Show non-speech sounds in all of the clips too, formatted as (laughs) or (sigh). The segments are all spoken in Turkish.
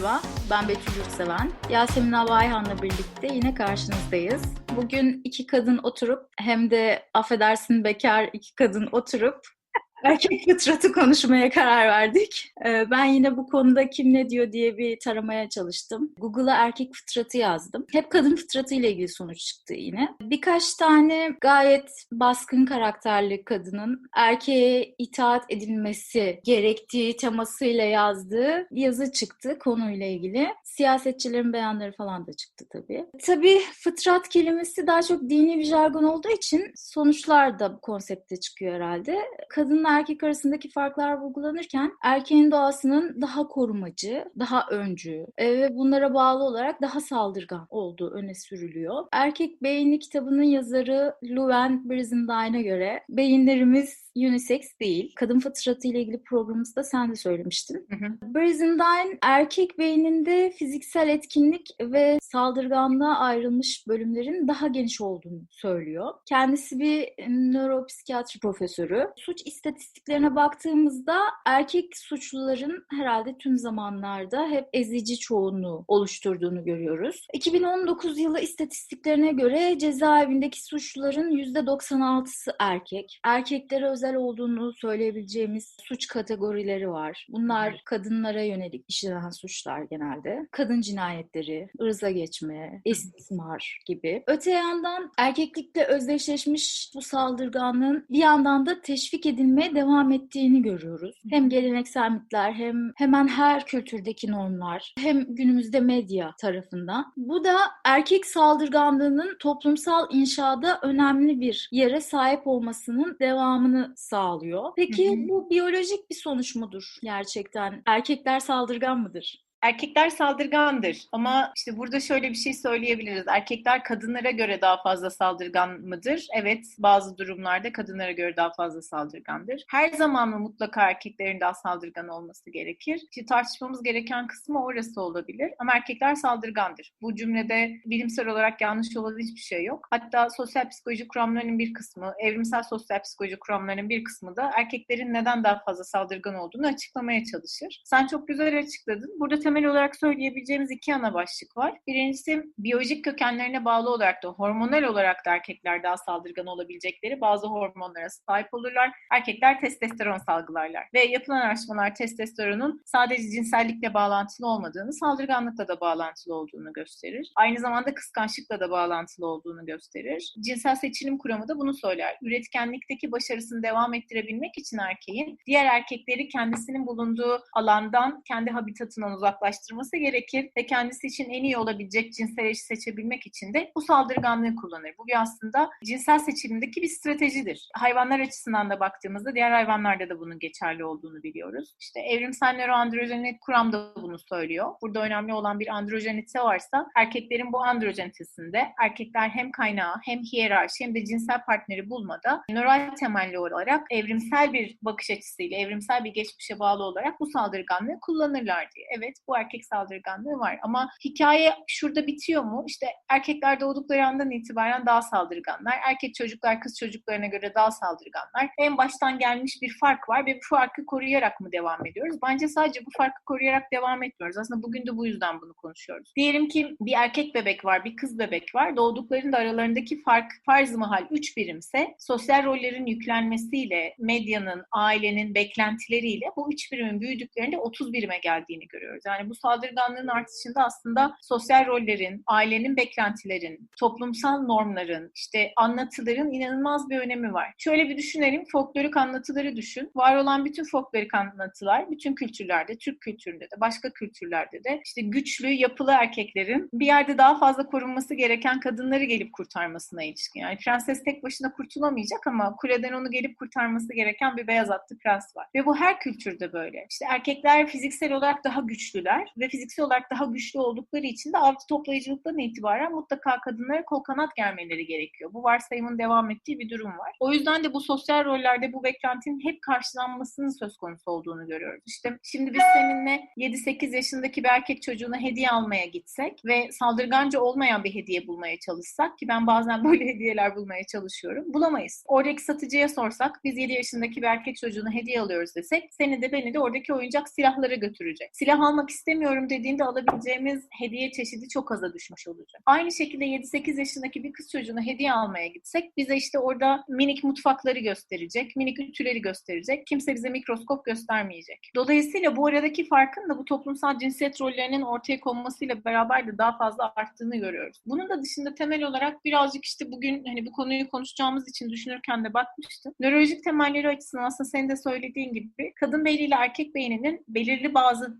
Merhaba, ben Betül Yurtseven. Yasemin Abayhan'la birlikte yine karşınızdayız. Bugün iki kadın oturup hem de affedersin bekar iki kadın oturup erkek fıtratı konuşmaya karar verdik. Ee, ben yine bu konuda kim ne diyor diye bir taramaya çalıştım. Google'a erkek fıtratı yazdım. Hep kadın fıtratı ile ilgili sonuç çıktı yine. Birkaç tane gayet baskın karakterli kadının erkeğe itaat edilmesi gerektiği temasıyla yazdığı yazı çıktı konuyla ilgili. Siyasetçilerin beyanları falan da çıktı tabii. Tabii fıtrat kelimesi daha çok dini bir jargon olduğu için sonuçlar da bu konsepte çıkıyor herhalde. Kadınlar erkek arasındaki farklar vurgulanırken erkeğin doğasının daha korumacı, daha öncü e, ve bunlara bağlı olarak daha saldırgan olduğu öne sürülüyor. Erkek Beyni kitabının yazarı Luen Brizendine'a göre beyinlerimiz unisex değil. Kadın fıtratı ile ilgili programımızda sen de söylemiştin. Hı hı. Brizendine erkek beyninde fiziksel etkinlik ve saldırganlığa ayrılmış bölümlerin daha geniş olduğunu söylüyor. Kendisi bir nöropsikiyatri profesörü. Suç istatistiklerine baktığımızda erkek suçluların herhalde tüm zamanlarda hep ezici çoğunluğu oluşturduğunu görüyoruz. 2019 yılı istatistiklerine göre cezaevindeki suçluların %96'sı erkek. Erkeklere özel olduğunu söyleyebileceğimiz suç kategorileri var. Bunlar kadınlara yönelik işlenen suçlar genelde. Kadın cinayetleri, ırza geçme, istismar gibi. Öte yandan erkeklikle özdeşleşmiş bu saldırganlığın bir yandan da teşvik devam ettiğini görüyoruz. Hem geleneksel mitler hem hemen her kültürdeki normlar hem günümüzde medya tarafından. Bu da erkek saldırganlığının toplumsal inşada önemli bir yere sahip olmasının devamını sağlıyor. Peki hı hı. bu biyolojik bir sonuç mudur gerçekten? Erkekler saldırgan mıdır? Erkekler saldırgandır ama işte burada şöyle bir şey söyleyebiliriz. Erkekler kadınlara göre daha fazla saldırgan mıdır? Evet bazı durumlarda kadınlara göre daha fazla saldırgandır. Her zaman mı mutlaka erkeklerin daha saldırgan olması gerekir? İşte tartışmamız gereken kısmı orası olabilir ama erkekler saldırgandır. Bu cümlede bilimsel olarak yanlış olan hiçbir şey yok. Hatta sosyal psikoloji kuramlarının bir kısmı, evrimsel sosyal psikoloji kuramlarının bir kısmı da erkeklerin neden daha fazla saldırgan olduğunu açıklamaya çalışır. Sen çok güzel açıkladın. Burada temel olarak söyleyebileceğimiz iki ana başlık var. Birincisi biyolojik kökenlerine bağlı olarak da hormonal olarak da erkekler daha saldırgan olabilecekleri bazı hormonlara sahip olurlar. Erkekler testosteron salgılarlar ve yapılan araştırmalar testosteronun sadece cinsellikle bağlantılı olmadığını, saldırganlıkla da bağlantılı olduğunu gösterir. Aynı zamanda kıskançlıkla da bağlantılı olduğunu gösterir. Cinsel seçilim kuramı da bunu söyler. Üretkenlikteki başarısını devam ettirebilmek için erkeğin diğer erkekleri kendisinin bulunduğu alandan, kendi habitatından uzaklaştırmak uzaklaştırması gerekir ve kendisi için en iyi olabilecek cinsel eşi seçebilmek için de bu saldırganlığı kullanır. Bu bir aslında cinsel seçilimdeki bir stratejidir. Hayvanlar açısından da baktığımızda diğer hayvanlarda da bunun geçerli olduğunu biliyoruz. İşte evrimsel nöroandrojenik kuram da bunu söylüyor. Burada önemli olan bir androjenite varsa erkeklerin bu androjenitesinde erkekler hem kaynağı hem hiyerarşi hem de cinsel partneri bulmada nöral temelli olarak evrimsel bir bakış açısıyla, evrimsel bir geçmişe bağlı olarak bu saldırganlığı kullanırlar diye. Evet bu erkek saldırganlığı var. Ama hikaye şurada bitiyor mu? İşte erkekler doğdukları andan itibaren daha saldırganlar. Erkek çocuklar kız çocuklarına göre daha saldırganlar. En baştan gelmiş bir fark var ve bu farkı koruyarak mı devam ediyoruz? Bence sadece bu farkı koruyarak devam etmiyoruz. Aslında bugün de bu yüzden bunu konuşuyoruz. Diyelim ki bir erkek bebek var, bir kız bebek var. Doğduklarında aralarındaki fark farz mahal 3 birimse sosyal rollerin yüklenmesiyle, medyanın, ailenin beklentileriyle bu 3 birimin büyüdüklerinde 30 birime geldiğini görüyoruz. Yani bu saldırganlığın artışında aslında sosyal rollerin, ailenin beklentilerin, toplumsal normların, işte anlatıların inanılmaz bir önemi var. Şöyle bir düşünelim, folklorik anlatıları düşün. Var olan bütün folklorik anlatılar, bütün kültürlerde, Türk kültüründe de, başka kültürlerde de işte güçlü, yapılı erkeklerin bir yerde daha fazla korunması gereken kadınları gelip kurtarmasına ilişkin. Yani prenses tek başına kurtulamayacak ama kuleden onu gelip kurtarması gereken bir beyaz atlı prens var. Ve bu her kültürde böyle. İşte erkekler fiziksel olarak daha güçlüler ve fiziksel olarak daha güçlü oldukları için de avcı toplayıcılıktan itibaren mutlaka kadınlara kol kanat germeleri gerekiyor. Bu varsayımın devam ettiği bir durum var. O yüzden de bu sosyal rollerde bu beklentinin hep karşılanmasının söz konusu olduğunu görüyoruz. İşte şimdi biz seninle 7-8 yaşındaki bir erkek çocuğuna hediye almaya gitsek ve saldırganca olmayan bir hediye bulmaya çalışsak ki ben bazen (laughs) böyle hediyeler bulmaya çalışıyorum. Bulamayız. Oradaki satıcıya sorsak biz 7 yaşındaki bir erkek çocuğuna hediye alıyoruz desek seni de beni de oradaki oyuncak silahlara götürecek. Silah almak istemiyorum dediğinde alabileceğimiz hediye çeşidi çok aza düşmüş olacak. Aynı şekilde 7-8 yaşındaki bir kız çocuğuna hediye almaya gitsek bize işte orada minik mutfakları gösterecek, minik ütüleri gösterecek. Kimse bize mikroskop göstermeyecek. Dolayısıyla bu aradaki farkın da bu toplumsal cinsiyet rollerinin ortaya konmasıyla beraber de daha fazla arttığını görüyoruz. Bunun da dışında temel olarak birazcık işte bugün hani bu konuyu konuşacağımız için düşünürken de bakmıştım. Nörolojik temelleri açısından aslında senin de söylediğin gibi kadın beyniyle erkek beyninin belirli bazı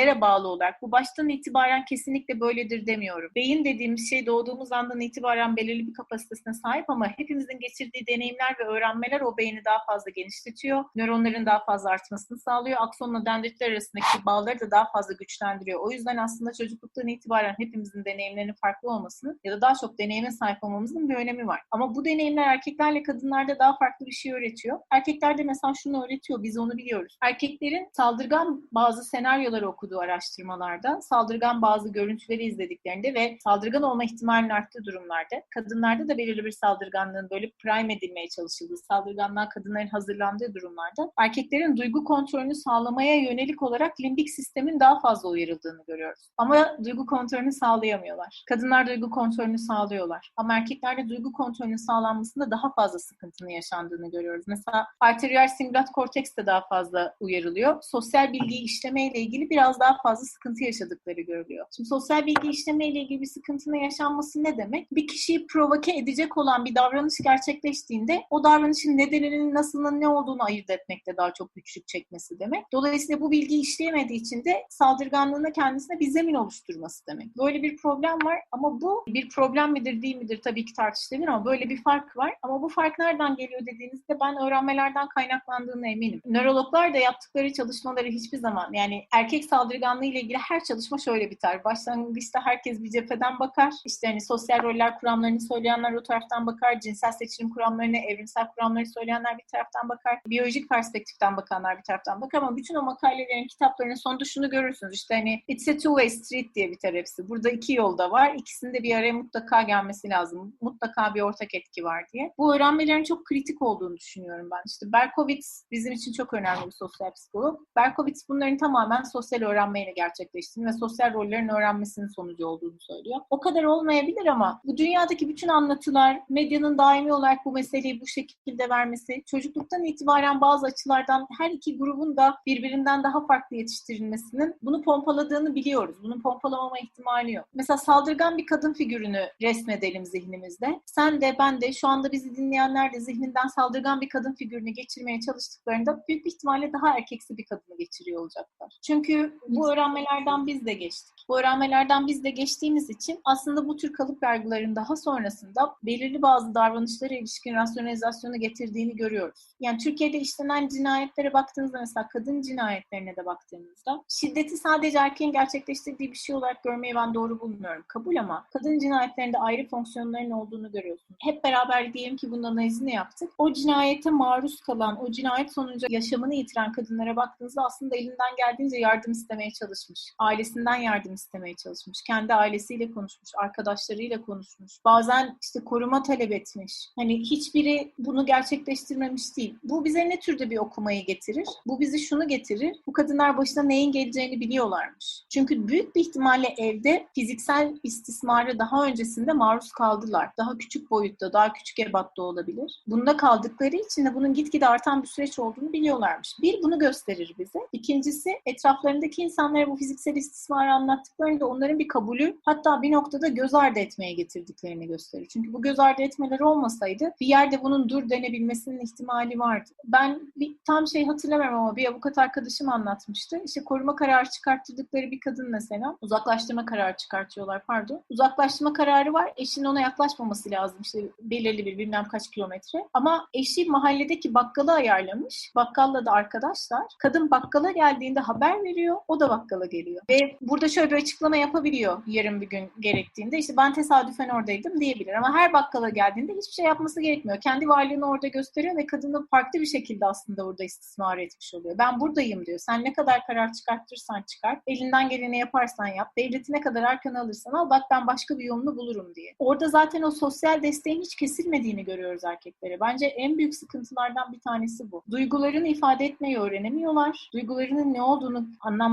öğrenmelere bağlı olarak bu baştan itibaren kesinlikle böyledir demiyorum. Beyin dediğimiz şey doğduğumuz andan itibaren belirli bir kapasitesine sahip ama hepimizin geçirdiği deneyimler ve öğrenmeler o beyni daha fazla genişletiyor. Nöronların daha fazla artmasını sağlıyor. Aksonla dendritler arasındaki bağları da daha fazla güçlendiriyor. O yüzden aslında çocukluktan itibaren hepimizin deneyimlerinin farklı olmasının ya da daha çok deneyime sahip olmamızın bir önemi var. Ama bu deneyimler erkeklerle kadınlarda daha farklı bir şey öğretiyor. Erkeklerde mesela şunu öğretiyor, biz onu biliyoruz. Erkeklerin saldırgan bazı senaryoları okuduğu araştırmalarda, saldırgan bazı görüntüleri izlediklerinde ve saldırgan olma ihtimalinin arttığı durumlarda, kadınlarda da belirli bir saldırganlığın böyle prime edilmeye çalışıldığı, saldırganlığa kadınların hazırlandığı durumlarda erkeklerin duygu kontrolünü sağlamaya yönelik olarak limbik sistemin daha fazla uyarıldığını görüyoruz. Ama duygu kontrolünü sağlayamıyorlar. Kadınlar duygu kontrolünü sağlıyorlar. Ama erkeklerde duygu kontrolünün sağlanmasında daha fazla sıkıntının yaşandığını görüyoruz. Mesela arteriyel singulat korteks de daha fazla uyarılıyor. Sosyal bilgiyi işlemeyle ilgili biraz daha fazla sıkıntı yaşadıkları görülüyor. Şimdi sosyal bilgi işlemeyle ilgili bir sıkıntının yaşanması ne demek? Bir kişiyi provoke edecek olan bir davranış gerçekleştiğinde o davranışın nedeninin nasılının ne olduğunu ayırt etmekte daha çok güçlük çekmesi demek. Dolayısıyla bu bilgiyi işleyemediği için de saldırganlığına kendisine bir zemin oluşturması demek. Böyle bir problem var ama bu bir problem midir değil midir tabii ki tartışılır ama böyle bir fark var. Ama bu fark nereden geliyor dediğinizde ben öğrenmelerden kaynaklandığına eminim. Nörologlar da yaptıkları çalışmaları hiçbir zaman yani erkek saldırganlığı ile ilgili her çalışma şöyle biter. Başlangıçta herkes bir cepheden bakar. İşte hani sosyal roller kuramlarını söyleyenler o taraftan bakar. Cinsel seçilim kuramlarını, evrimsel kuramları söyleyenler bir taraftan bakar. Biyolojik perspektiften bakanlar bir taraftan bakar ama bütün o makalelerin, kitaplarının sonunda şunu görürsünüz. İşte hani it's a two-way street diye biter hepsi. Burada iki yolda var. İkisinde bir araya mutlaka gelmesi lazım. Mutlaka bir ortak etki var diye. Bu öğrenmelerin çok kritik olduğunu düşünüyorum ben. İşte Berkowitz bizim için çok önemli bir sosyal psikolog. Berkowitz bunların tamamen sosyal öğrenmeyle gerçekleştiğini ve sosyal rollerin öğrenmesinin sonucu olduğunu söylüyor. O kadar olmayabilir ama bu dünyadaki bütün anlatılar, medyanın daimi olarak bu meseleyi bu şekilde vermesi, çocukluktan itibaren bazı açılardan her iki grubun da birbirinden daha farklı yetiştirilmesinin bunu pompaladığını biliyoruz. Bunun pompalamama ihtimali yok. Mesela saldırgan bir kadın figürünü resmedelim zihnimizde. Sen de ben de şu anda bizi dinleyenler de zihninden saldırgan bir kadın figürünü geçirmeye çalıştıklarında büyük bir ihtimalle daha erkeksi bir kadını geçiriyor olacaklar. Çünkü bu öğrenmelerden biz de geçtik. Bu öğrenmelerden biz de geçtiğimiz için aslında bu tür kalıp yargıların daha sonrasında belirli bazı davranışlara ilişkin rasyonalizasyonu getirdiğini görüyoruz. Yani Türkiye'de işlenen cinayetlere baktığınızda mesela kadın cinayetlerine de baktığımızda şiddeti sadece erkeğin gerçekleştirdiği bir şey olarak görmeyi ben doğru bulmuyorum. Kabul ama kadın cinayetlerinde ayrı fonksiyonların olduğunu görüyorsun. Hep beraber diyelim ki bunun analizini yaptık. O cinayete maruz kalan, o cinayet sonucu yaşamını yitiren kadınlara baktığınızda aslında elinden geldiğince yardım istemeye çalışmış. Ailesinden yardım istemeye çalışmış. Kendi ailesiyle konuşmuş, arkadaşlarıyla konuşmuş. Bazen işte koruma talep etmiş. Hani hiçbiri bunu gerçekleştirmemiş değil. Bu bize ne türde bir okumayı getirir? Bu bizi şunu getirir. Bu kadınlar başına neyin geleceğini biliyorlarmış. Çünkü büyük bir ihtimalle evde fiziksel istismarı daha öncesinde maruz kaldılar. Daha küçük boyutta, daha küçük ebatta olabilir. Bunda kaldıkları için de bunun gitgide artan bir süreç olduğunu biliyorlarmış. Bir, bunu gösterir bize. İkincisi, etraflarındaki insanlara bu fiziksel istismarı anlattıklarında onların bir kabulü hatta bir noktada göz ardı etmeye getirdiklerini gösterir. Çünkü bu göz ardı etmeleri olmasaydı bir yerde bunun dur denebilmesinin ihtimali vardı. Ben bir tam şey hatırlamıyorum ama bir avukat arkadaşım anlatmıştı. İşte koruma kararı çıkarttırdıkları bir kadın mesela uzaklaştırma kararı çıkartıyorlar pardon. Uzaklaştırma kararı var. Eşinin ona yaklaşmaması lazım işte belirli bir bilmem kaç kilometre. Ama eşi mahalledeki bakkalı ayarlamış. Bakkalla da arkadaşlar. Kadın bakkala geldiğinde haber veriyor. O da bakkala geliyor. Ve burada şöyle bir açıklama yapabiliyor yarın bir gün gerektiğinde. İşte ben tesadüfen oradaydım diyebilir. Ama her bakkala geldiğinde hiçbir şey yapması gerekmiyor. Kendi varlığını orada gösteriyor ve kadını farklı bir şekilde aslında orada istismar etmiş oluyor. Ben buradayım diyor. Sen ne kadar karar çıkartırsan çıkart. Elinden geleni yaparsan yap. Devleti ne kadar arkana alırsan al. Bak ben başka bir yolunu bulurum diye. Orada zaten o sosyal desteğin hiç kesilmediğini görüyoruz erkeklere. Bence en büyük sıkıntılardan bir tanesi bu. Duygularını ifade etmeyi öğrenemiyorlar. Duygularının ne olduğunu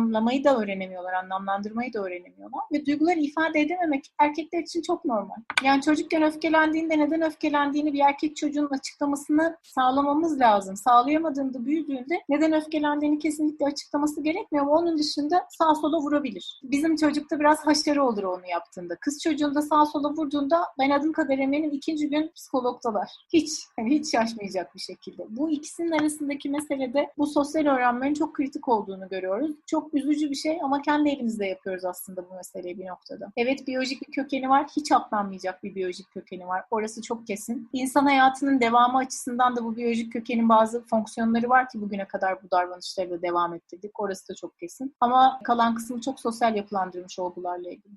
anlamlamayı da öğrenemiyorlar, anlamlandırmayı da öğrenemiyorlar. Ve duyguları ifade edememek erkekler için çok normal. Yani çocukken öfkelendiğinde neden öfkelendiğini bir erkek çocuğun açıklamasını sağlamamız lazım. Sağlayamadığında büyüdüğünde neden öfkelendiğini kesinlikle açıklaması gerekmiyor onun dışında sağ sola vurabilir. Bizim çocukta biraz haşarı olur onu yaptığında. Kız çocuğunda sağ sola vurduğunda ben adım kadar eminim ikinci gün psikologdalar. Hiç, hani hiç şaşmayacak bir şekilde. Bu ikisinin arasındaki meselede bu sosyal öğrenmenin çok kritik olduğunu görüyoruz. Çok üzücü bir şey ama kendi elimizde yapıyoruz aslında bu meseleyi bir noktada. Evet biyolojik bir kökeni var. Hiç atlanmayacak bir biyolojik kökeni var. Orası çok kesin. İnsan hayatının devamı açısından da bu biyolojik kökenin bazı fonksiyonları var ki bugüne kadar bu davranışları da devam ettirdik. Orası da çok kesin. Ama kalan kısmı çok sosyal yapılandırmış olgularla ilgili.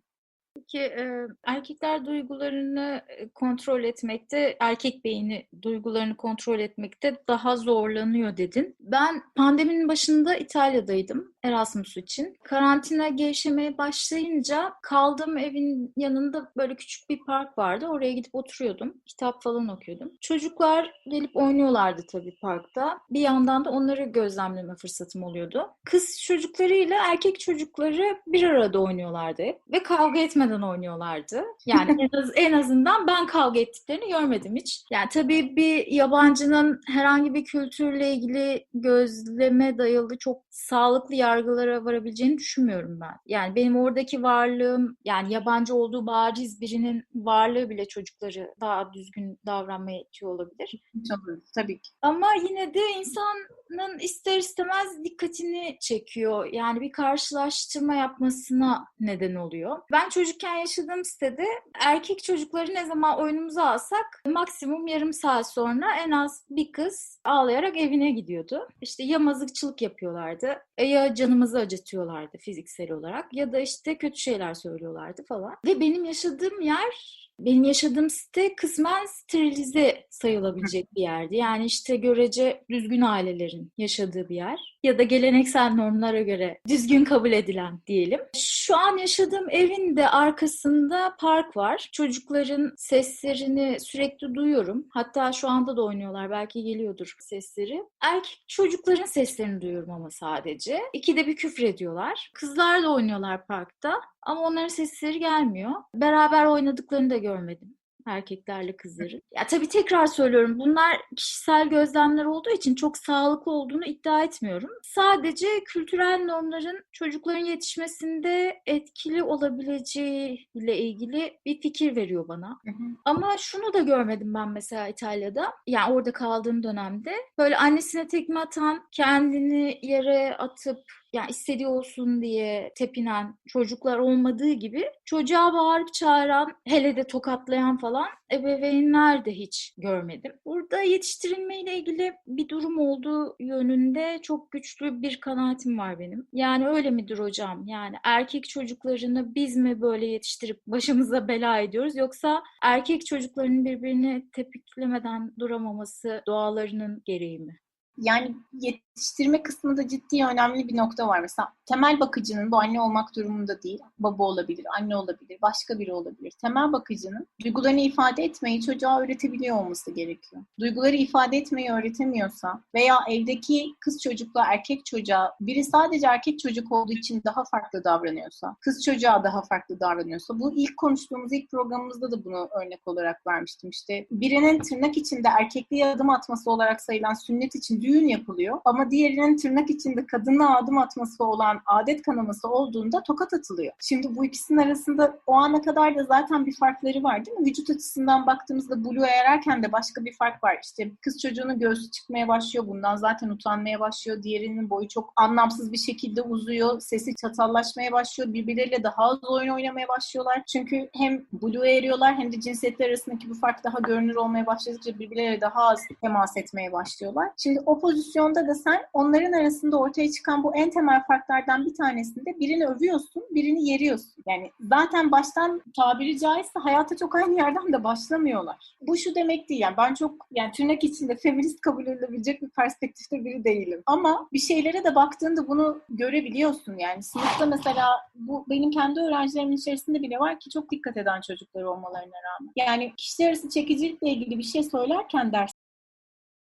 Peki e, erkekler duygularını e, kontrol etmekte, erkek beyni duygularını kontrol etmekte daha zorlanıyor dedin. Ben pandeminin başında İtalya'daydım Erasmus için. Karantina gevşemeye başlayınca kaldığım evin yanında böyle küçük bir park vardı. Oraya gidip oturuyordum. Kitap falan okuyordum. Çocuklar gelip oynuyorlardı tabii parkta. Bir yandan da onları gözlemleme fırsatım oluyordu. Kız çocuklarıyla erkek çocukları bir arada oynuyorlardı. Ve kavga etmeden oynuyorlardı. Yani en, az, en azından ben kavga ettiklerini görmedim hiç. Yani tabii bir yabancının herhangi bir kültürle ilgili gözleme dayalı çok sağlıklı yargılara varabileceğini düşünmüyorum ben. Yani benim oradaki varlığım yani yabancı olduğu bariz birinin varlığı bile çocukları daha düzgün davranmaya itiyor olabilir. Tabii, tabii ki. Ama yine de insanın ister istemez dikkatini çekiyor. Yani bir karşılaştırma yapmasına neden oluyor. Ben çocukken yaşadığım sitede erkek çocukları ne zaman oyunumuza alsak maksimum yarım saat sonra en az bir kız ağlayarak evine gidiyordu. İşte ya mazıkçılık yapıyorlardı ya canımızı acıtıyorlardı fiziksel olarak ya da işte kötü şeyler söylüyorlardı falan. Ve benim yaşadığım yer benim yaşadığım site kısmen sterilize sayılabilecek bir yerdi. Yani işte görece düzgün ailelerin yaşadığı bir yer. Ya da geleneksel normlara göre düzgün kabul edilen diyelim. Şu an yaşadığım evin de arkasında park var. Çocukların seslerini sürekli duyuyorum. Hatta şu anda da oynuyorlar. Belki geliyordur sesleri. Erkek çocukların seslerini duyuyorum ama sadece. İkide bir küfür ediyorlar. Kızlar da oynuyorlar parkta. Ama onların sesleri gelmiyor. Beraber oynadıklarını da görmedim erkeklerle kızların. Ya tabii tekrar söylüyorum bunlar kişisel gözlemler olduğu için çok sağlıklı olduğunu iddia etmiyorum. Sadece kültürel normların çocukların yetişmesinde etkili olabileceği ile ilgili bir fikir veriyor bana. Hı hı. Ama şunu da görmedim ben mesela İtalya'da. Yani orada kaldığım dönemde böyle annesine tekme atan, kendini yere atıp yani istediği olsun diye tepinen çocuklar olmadığı gibi çocuğa bağırıp çağıran, hele de tokatlayan falan ebeveynler de hiç görmedim. Burada yetiştirilmeyle ilgili bir durum olduğu yönünde çok güçlü bir kanaatim var benim. Yani öyle midir hocam? Yani erkek çocuklarını biz mi böyle yetiştirip başımıza bela ediyoruz yoksa erkek çocuklarının birbirini tepiklemeden duramaması doğalarının gereği mi? Yani yetiştirme kısmında ciddi önemli bir nokta var. Mesela temel bakıcının bu anne olmak durumunda değil. Baba olabilir, anne olabilir, başka biri olabilir. Temel bakıcının duygularını ifade etmeyi çocuğa öğretebiliyor olması gerekiyor. Duyguları ifade etmeyi öğretemiyorsa veya evdeki kız çocukla erkek çocuğa biri sadece erkek çocuk olduğu için daha farklı davranıyorsa, kız çocuğa daha farklı davranıyorsa bu ilk konuştuğumuz ilk programımızda da bunu örnek olarak vermiştim. İşte birinin tırnak içinde erkekliğe adım atması olarak sayılan sünnet için düğün yapılıyor ama diğerinin tırnak içinde kadına adım atması olan adet kanaması olduğunda tokat atılıyor. Şimdi bu ikisinin arasında o ana kadar da zaten bir farkları var değil mi? Vücut açısından baktığımızda Blue'ya ererken de başka bir fark var. İşte kız çocuğunun göğsü çıkmaya başlıyor. Bundan zaten utanmaya başlıyor. Diğerinin boyu çok anlamsız bir şekilde uzuyor. Sesi çatallaşmaya başlıyor. Birbirleriyle daha az oyun oynamaya başlıyorlar. Çünkü hem Blue'ya eriyorlar hem de cinsiyetler arasındaki bu fark daha görünür olmaya başladıkça birbirleriyle daha az temas etmeye başlıyorlar. Şimdi o pozisyonda da sen onların arasında ortaya çıkan bu en temel farklardan bir tanesinde birini övüyorsun, birini yeriyorsun. Yani zaten baştan tabiri caizse hayata çok aynı yerden de başlamıyorlar. Bu şu demek değil yani ben çok yani tırnak içinde feminist kabul edilebilecek bir perspektifte biri değilim. Ama bir şeylere de baktığında bunu görebiliyorsun yani. Sınıfta mesela bu benim kendi öğrencilerimin içerisinde bile var ki çok dikkat eden çocuklar olmalarına rağmen. Yani kişiler arası çekicilikle ilgili bir şey söylerken ders